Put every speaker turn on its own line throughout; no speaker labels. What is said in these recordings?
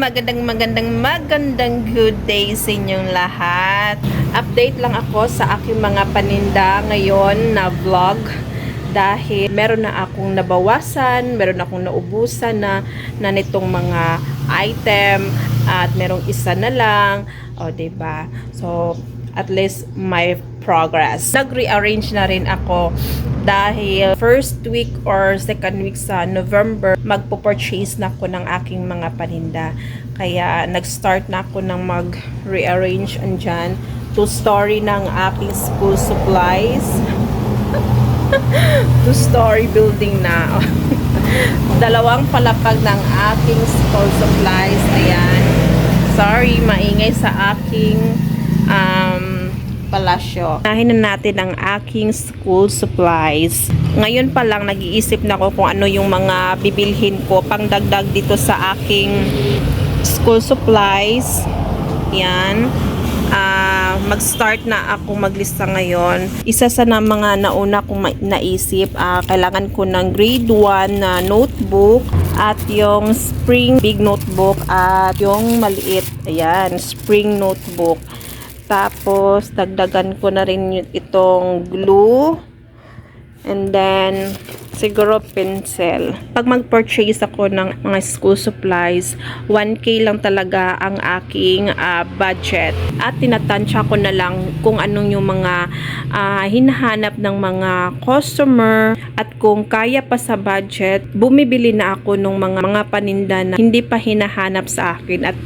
magandang magandang magandang good day sa inyong lahat. Update lang ako sa aking mga paninda ngayon na vlog dahil meron na akong nabawasan, meron akong naubusan na, na nitong mga item at merong isa na lang. O, ba So, at least may progress. Nag-rearrange na rin ako dahil first week or second week sa November, magpo-purchase na ako ng aking mga paninda. Kaya nag-start na ako ng mag-rearrange andyan two-story ng aking school supplies. two-story building na. Dalawang palapag ng aking school supplies. Ayan. Sorry, maingay sa aking um, palasyo. Nahin na natin ang aking school supplies. Ngayon pa lang nag-iisip na ako kung ano yung mga bibilhin ko pang dagdag dito sa aking school supplies. Yan. Ah, mag-start na ako maglista ngayon. Isa sa na mga nauna kong naisip, ah, kailangan ko ng grade 1 na notebook at yung spring big notebook at yung maliit, ayan, spring notebook. Tapos, dagdagan ko na rin itong glue. And then, siguro pencil. Pag mag-purchase ako ng mga school supplies, 1K lang talaga ang aking ah, budget. At tinatansya ko na lang kung anong yung mga ah, hinahanap ng mga customer at kung kaya pa sa budget, bumibili na ako ng mga mga paninda na hindi pa hinahanap sa akin at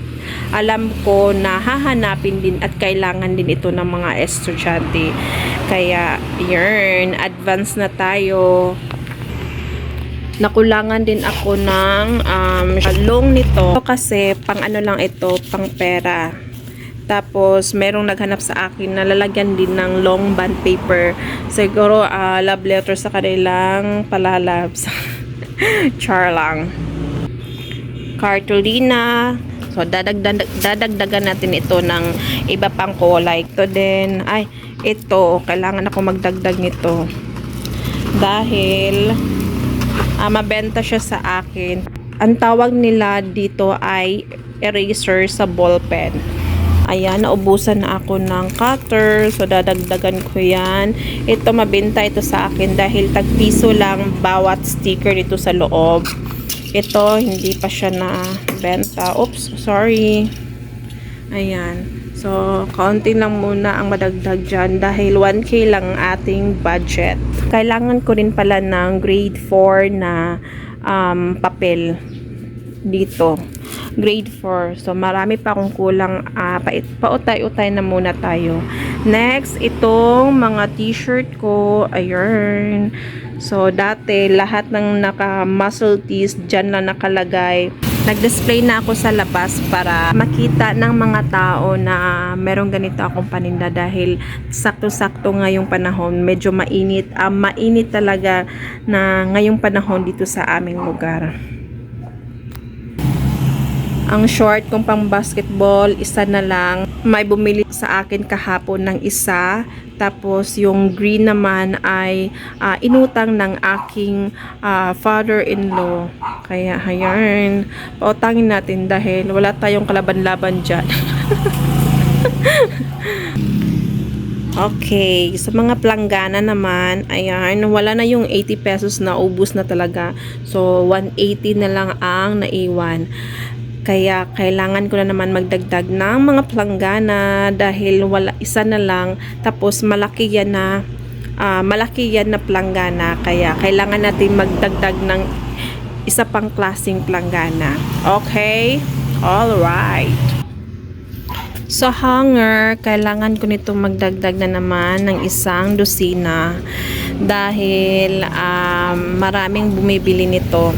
alam ko na hahanapin din at kailangan din ito ng mga estudyante. Kaya, yun, advance na tayo. Nakulangan din ako ng um, long nito kasi pang ano lang ito, pang pera. Tapos, merong naghanap sa akin na lalagyan din ng long band paper. Siguro, ah, love letter sa kanilang palalabs. Char lang. Cartolina. So, dadagdag, dadagdagan natin ito ng iba pang kulay. Ito din. Ay, ito. Kailangan ako magdagdag nito. Dahil, ah, mabenta siya sa akin. Ang tawag nila dito ay eraser sa ballpen. Ayan, naubusan na ako ng cutter. So, dadagdagan ko yan. Ito, mabenta ito sa akin dahil tagpiso lang bawat sticker dito sa loob. Ito, hindi pa siya na benta. Oops, sorry. Ayan. So, kaunti lang muna ang madagdag dyan dahil 1K lang ang ating budget. Kailangan ko rin pala ng grade 4 na um, papel dito. Grade 4. So, marami pa akong kulang. Uh, pa, pautay-utay na muna tayo. Next, itong mga t-shirt ko. Ayun. So, dati, lahat ng naka-muscle tees, dyan lang nakalagay. Nag-display na ako sa labas para makita ng mga tao na merong ganito akong paninda dahil sakto-sakto ngayong panahon, medyo mainit. Uh, mainit talaga na ngayong panahon dito sa aming lugar. Ang short kong pang basketball, isa na lang. May bumili sa akin kahapon ng isa. Tapos yung green naman ay ah, inutang ng aking ah, father-in-law. Kaya ayan, pautangin natin dahil wala tayong kalaban-laban dyan. Okay, sa mga planggana naman, ayan, wala na yung 80 pesos na ubus na talaga. So, 180 na lang ang naiwan. Kaya kailangan ko na naman magdagdag ng mga planggana dahil wala isa na lang tapos malaki yan na ah, malaki yan na planggana kaya kailangan natin magdagdag ng isa pang klasing planggana. Okay? All right. Sa hanger, kailangan ko nito magdagdag na naman ng isang dosina dahil um, maraming bumibili nito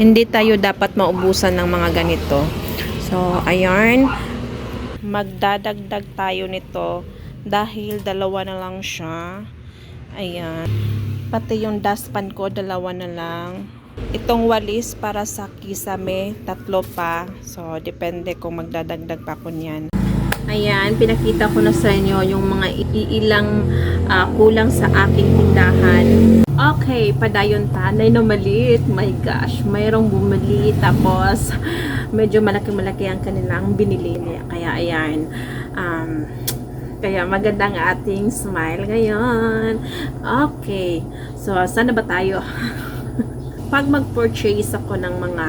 hindi tayo dapat maubusan ng mga ganito. So, ayan. Magdadagdag tayo nito dahil dalawa na lang siya. Ayan. Pati yung dustpan ko, dalawa na lang. Itong walis para sa kisame, tatlo pa. So, depende kung magdadagdag pa ko niyan. Ayan, pinakita ko na sa inyo yung mga iilang ah, kulang sa aking tindahan. Okay, padayon tanay na maliit. My gosh, mayroong bumili tapos medyo malaki-malaki ang kanilang binili niya. Kaya ayan, um, kaya maganda ang ating smile ngayon. Okay, so sana ba tayo? pag mag-purchase ako ng mga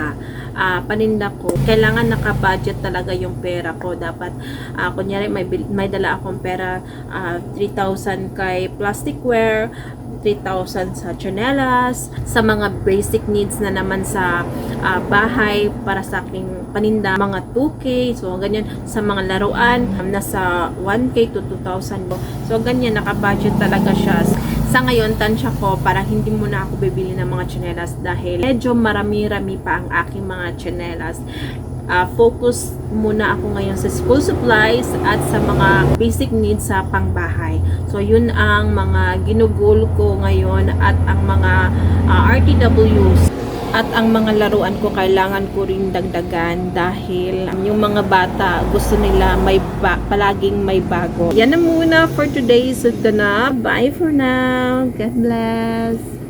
ah, paninda ko, kailangan naka-budget talaga yung pera ko. Dapat, ah, kunyari, may, may dala akong pera, ah, 3,000 kay plasticware, 3,000 sa chanelas, sa mga basic needs na naman sa ah, bahay para sa aking paninda, mga 2K, so ganyan, sa mga laruan, nasa 1K to 2,000 po. So ganyan, naka-budget talaga siya. Sa ngayon, tansya ko para hindi muna ako bibili ng mga tsinelas dahil medyo marami-rami pa ang aking mga tsinelas. Ah, focus muna ako ngayon sa school supplies at sa mga basic needs sa pangbahay. So, yun ang mga ginugol ko ngayon at ang mga ah, RTWs at ang mga laruan ko kailangan ko rin dagdagan dahil yung mga bata gusto nila may ba- palaging may bago. Yan na muna for today's ito na. Bye for now. God bless.